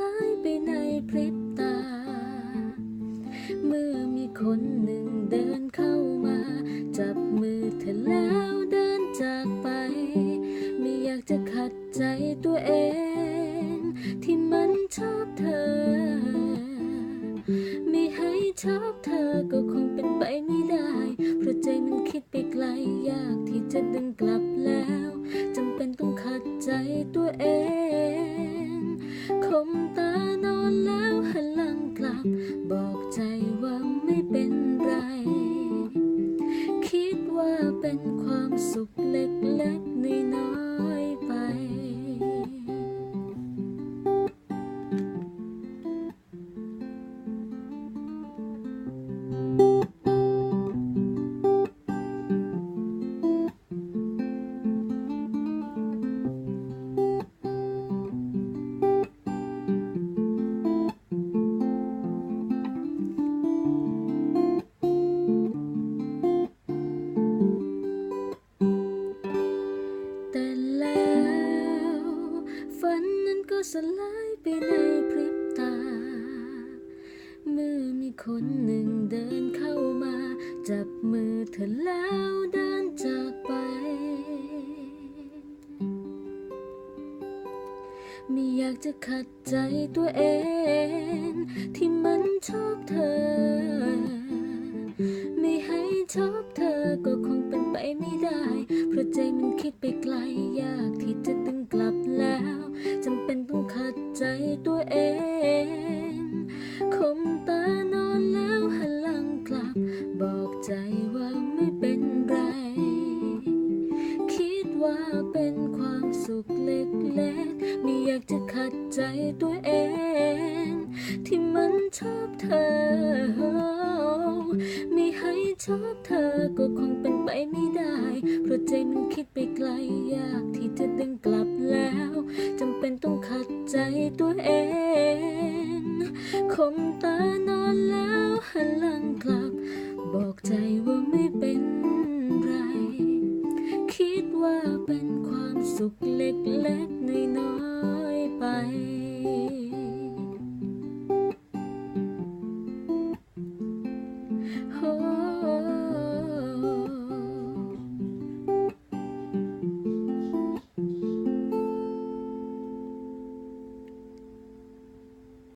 ลายไปในพริบตา เมื่อมีคนหนึ่งเดินเข้ามา จับมือเธอแล้วเดินจากไป ไม่อยากจะขัดใจตัวเอง ที่มันชอบเธอ ไม่ให้ชอบเธอก็คงเป็นไปไม่ได้ เพราะใจมันคิดไปไกลยากที่จะดึงกลับแล้วจำเป็นต้องขัดใจตัวเอง มตานอนแล้วหันหลังกลับ บอกใจว่าไม่เป็นไร คิดว่าเป็นความสุขเล็กๆ สลายไปในพริบตา เมื่อมีคนหนึ่งเดินเข้ามา จับมือเธอแล้วเดินจากไป ไม่อยากจะขัดใจตัวเอง ที่มันชอบเธอ ไม่ให้ชอบเธอก็คงเป็นไปไม่ได้ เพราะใจมันคิดไปไกลยากที่จะ ใจตัวเอง คมตานอนแล้วหันหลังกลับ บอกใจว่าไม่เป็นไร คิดว่าเป็นความสุขเล็กๆ ไม่อยากจะขัดใจตัวเอง ที่มันชอบเธอ ไม่ให้ชอบเธอก็คงเป็นไปไม่ได้ เพราะใจมันคิดไปไกลยากที่จะดึงกลับแล้ว ตัวเอง คมตานอนแล้วหันหลังกลับ บอกใจว่าไม่เป็นไร คิดว่าเป็นความสุขเล็กๆน้อยๆไป